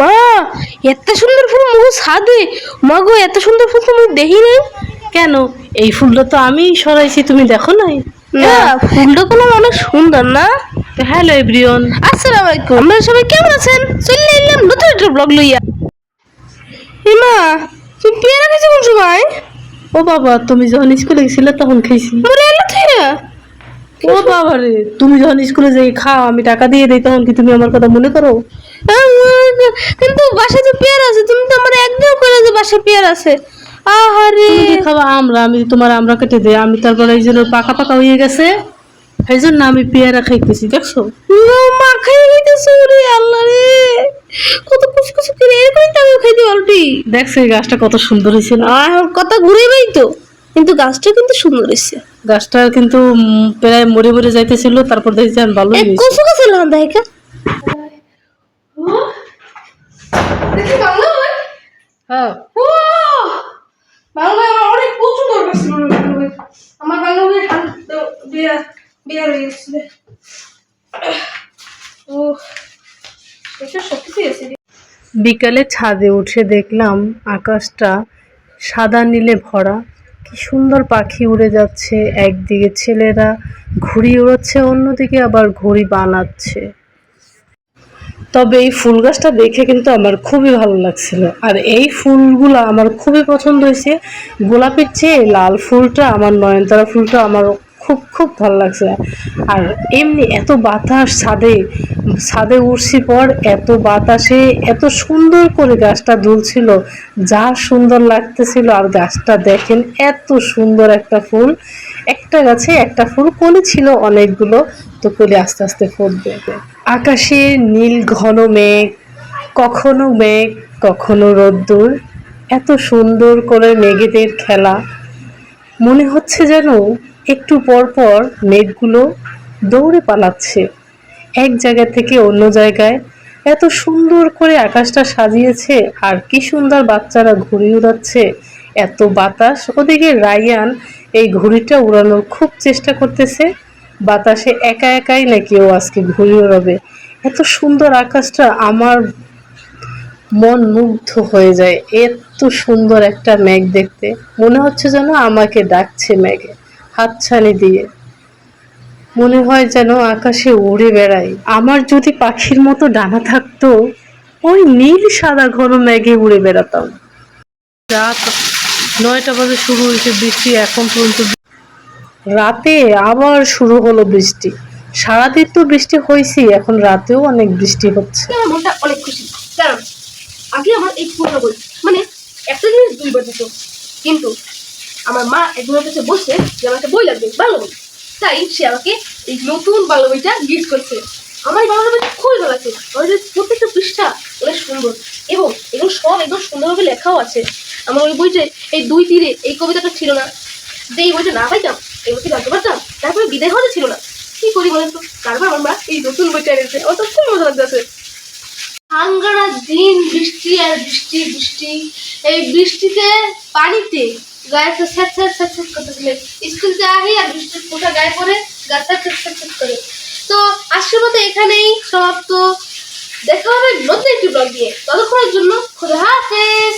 মা এত সুন্দর ফুল মুখ সাদে মা গো এত সুন্দর ফুল তো দেখি নাই। কেন? এই ফুলটা তো আমি সরাইছি তুমি দেখো নাই। না। ফুলটা কোনো অনেক সুন্দর না? হ্যালো আসসালামু আলাইকুম। আপনারা সবাই কেমন আছেন? চলে এলাম নতুন একটা ব্লগ লইয়া। তুমি পেয়ারা খাইছো কোন সময়? ও বাবা তুমি যখন স্কুলে গেছিলে তখন খেয়েছি। মরে এলো ও বাবা রে তুমি যখন স্কুলে যাই খাও আমি টাকা দিয়ে দিই তখন কি তুমি আমার কথা মনে করো? কিন্তু বাসায় তো পেয়ারা আছে তুমি তো আমার একদম করে যে বাসায় পেয়ারা আছে। আহারে। খাওয়া আমরা? আমি তোমার আমরা কেটে দিই। আমি তারপরে এই জন্য পাকা পাকা হয়ে গেছে এই জন্য আমি পেয়ারা খাইতেছি দেখছ? মা খাই রে আল্লাহ রে। কত কুচি কুচি করে তো আমি খাইতে দেখছ এই গাছটা কত সুন্দর হয়েছে না? আর কথা ঘুরে বাই তো কিন্তু গাছটা কিন্তু সুন্দর হয়েছে। গাছটা কিন্তু প্রায় মরে মরে যাইতেছিল তারপর দেখছি আমি ভালো কচু গাছে লান দেখি বাংলা ভাই হ্যাঁ ও হয়ে। বিকালে ছাদে উঠে দেখলাম আকাশটা সাদা নীলে ভরা। কি সুন্দর পাখি উড়ে যাচ্ছে, একদিকে ছেলেরা ঘুড়ি উড়াচ্ছে অন্যদিকে আবার ঘুড়ি বানাচ্ছে। তবে এই ফুল গাছটা দেখে কিন্তু আমার খুবই ভালো লাগছিল। আর এই ফুলগুলো আমার খুবই পছন্দ হয়েছে। গোলাপের চেয়ে লাল ফুলটা, আমার নয়নতারা ফুলটা আমার খুব খুব ভালো লাগছে। আর এমনি এত বাতাস ছাদে ছাদে উঠছি পর এত বাতাসে, এত সুন্দর করে গাছটা দুলছিল, যা সুন্দর লাগতেছিল। আর গাছটা দেখেন এত সুন্দর একটা ফুল। একটা গাছে একটা ফুল কলি ছিল অনেকগুলো, তো কলি আস্তে আস্তে ফুটবে আকাশে নীল ঘন মেঘ, কখনো মেঘ, কখনো রোদ্দুর। এত সুন্দর করে মেঘেদের খেলা। মনে হচ্ছে যেন একটু পর পর মেঘগুলো দৌড়ে পালাচ্ছে। এক জায়গা থেকে অন্য জায়গায়। এত সুন্দর করে আকাশটা সাজিয়েছে, আর কি সুন্দর বাচ্চারা ঘুড়ি উড়াচ্ছে। এত বাতাস। ওদিকে রায়ান এই ঘুড়িটা উড়ানোর খুব চেষ্টা করতেছে। বাতাসে একা একাই নাকি ও আজকে ঘুড়ি উড়াবে এত সুন্দর আকাশটা আমার মন মুগ্ধ হয়ে যায়। এত সুন্দর একটা মেঘ দেখতে। মনে হচ্ছে যেন আমাকে ডাকছে মেঘে, হাতছানি দিয়ে। মনে হয় যেন আকাশে উড়ে বেড়াই আমার যদি পাখির মতো ডানা থাকতো, ওই নীল সাদা ঘন মেঘে উড়ে বেড়াতাম। রাত নয়টা বাজে শুরু হয়েছে, বৃষ্টি এখন পর্যন্ত রাতে আবার শুরু হলো বৃষ্টি। সারাদিন তো বৃষ্টি হয়েছে এখন রাতেও অনেক বৃষ্টি হচ্ছে। মনটা অনেক খুশি। কারণ আগে আমার এই পুরোনো বই মানে একটা জিনিস দুইবার দিত। কিন্তু আমার মা একজনের কাছে বসে যে আমার একটা বই লাগবে বাংলা বই তাই সে আমাকে এই নতুন বাংলা বইটা গিফট করছে। আমার বাংলা বইটা খুবই ভালো লাগছে আমার যে প্রত্যেকটা পৃষ্ঠা অনেক সুন্দর। এবং এগুলো সব একদম সুন্দরভাবে লেখাও আছে। আমার ওই বইতে এই দুই তীরে এই কবিতাটা ছিল না। যে এই বইটা না পাইতাম এই বইটা জানতে পারতাম? তারপরে বিদায় হওয়া ছিল না। কি করি বলেন তো? তারপর আমার এই নতুন বইটা এনেছে। আমার তো খুব মজা লাগতেছে। আঙ্গারা দিন, বৃষ্টি আর বৃষ্টি বৃষ্টি। এই বৃষ্টিতে পানিতে গায়ে তো স্যাট স্যাট স্যাট স্যাট করতেছিল। স্কুল যাই আর বৃষ্টির ফোঁটা গায়ে পড়ে গা স্যাট স্যাট স্যাট করে। তো আজকের মতো এখানেই সমাপ্ত। দেখা হবে নতুন একটি ব্লগ দিয়ে ততক্ষণের জন্য খোদা হাফেজ।